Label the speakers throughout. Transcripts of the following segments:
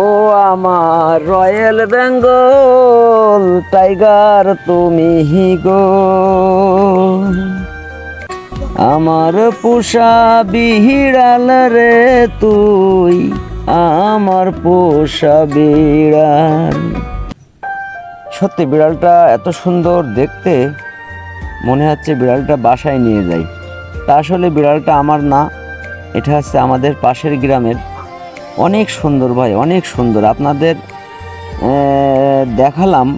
Speaker 1: ও আমার royal Bengal tiger, তুমি গো আমার পোষা বিড়াল রে, তুই আমার পোষা বিড়াল সত্যি বিড়ালটা এত সুন্দর দেখতে, মনে হচ্ছে বিড়ালটা বাসায় নিয়ে যাই। তা আসলে বিড়ালটা আমার না, এটা হচ্ছে আমাদের পাশের গ্রামের অনেক সুন্দর ভাই, অনেক সুন্দর। আপনাদের দেখালাম,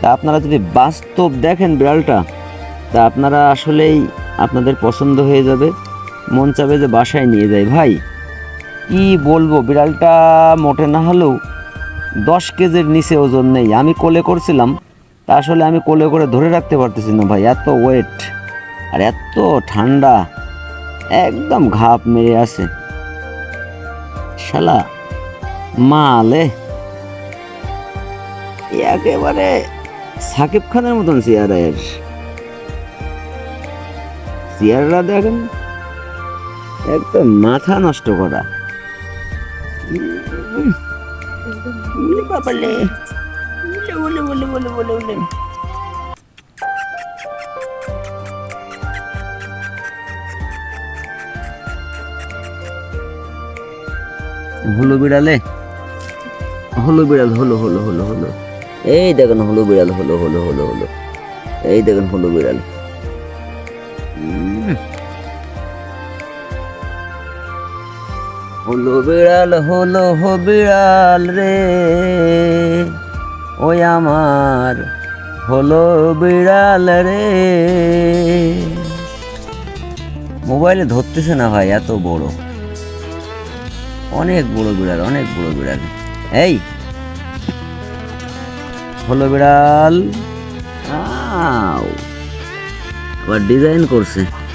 Speaker 1: তা আপনারা যদি বাস্তব দেখেন বিড়ালটা, তা আপনারা আসলেই আপনাদের পছন্দ হয়ে যাবে। মন চাবে যে বাসায় নিয়ে যায় ভাই, কি বলব, বিড়ালটা মোটে না হলেও দশ কেজির নিচে ওজন নেই। আমি কোলে করছিলাম, তা আসলে আমি কোলে করে ধরে রাখতে পারতেছি না ভাই। এত ওয়েট আর এত ঠান্ডা, একদম ঘাপ মেরে আছে। শালা। মালে। একেবারে সাকিব খানের মতন চেয়ারের চেয়াররা দেখেন, একদম মাথা নষ্ট করা। বলে বলে বাবালে উলে উলে হলো বিড়ালে? হলো বিড়াল, হলো হলো হলো হলো। এই দেখেন হলো বিড়াল, হলো হলো হলো হলো। এই দেখেন হলো বিড়াল। হলো বিড়াল, হলো, হো বিড়াল রে। ওই আমার হলো বিড়াল রে। মোবাইলে ধরতেছে না ভাই, এত বড়। অনেক বড় বিড়াল অনেক বড় বিড়াল। এই হলো বিড়াল। আবার ডিজাইন করছে।